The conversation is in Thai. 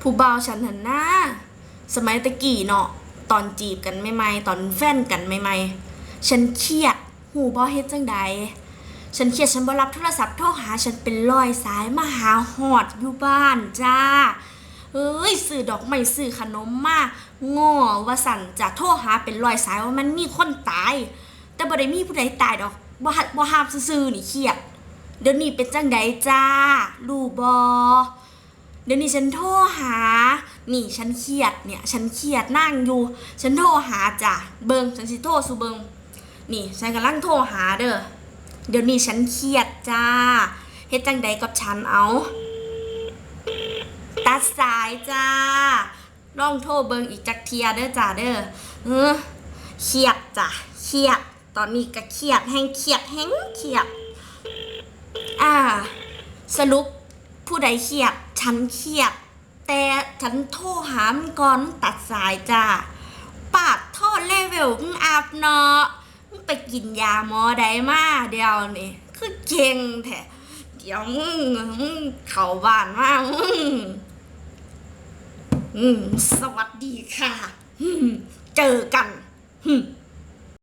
ผู้บ่าวฉันหันหน้า สมัยตะกี้เนาะ ตอนจีบกันใหม่ตอนแฟนกันใหม่ฉันเครียด หูบ่เฮ็ดจังใดฉันเครียดฉันบ่รับโทรศัพท์โทรหาฉันเป็นร้อยสายมาหาหอดอยู่บ้านจ้า เอ้ยซื้อดอกไม้ซื้อขนมมาง้อว่าสั่นจะโทรหาเป็นร้อยสายว่ามันมีคนตาย แต่บ่ได้มีผู้ใดตายดอกบ่ฮัดบ่ห้ามซื่อๆนี่เครียดเดี๋ยวนี้เป็นจังใดจ้ารู้บ่ เดี๋ยวนี้ฉันโทรหา นี่ฉันเครียดเนี่ย ฉันเครียดนั่งอยู่ ฉันโทรหาจ้ะ เบิงฉันสิโทรสู่เบิงนี่ฉันกำลังโทรหาเด้อ เดี๋ยวนี้ฉันเครียดจ้า เฮ็ดจังใดกับฉันเอา ตัดสายจ้าลองโทรเบิงอีกจักเทียเด้อจ้าเด้อเออเครียดจ้ะ เครียด ตอนนี้ก็เครียดแห้งเครียดแห้งเครียด อ่า สรุปผู้ใดเครียด ฉันเครียด แต่ฉันโทรหามันก่อนตัดสายจ้าปาดท่อเลเวลมึงอาบเนาะมึงไปกินยาหมอใดมาเดียวนี่คือเก่งแท้เดี๋ยวมึงมึงเข้าบ้านมามึงสวัสดีค่ะ เจอกัน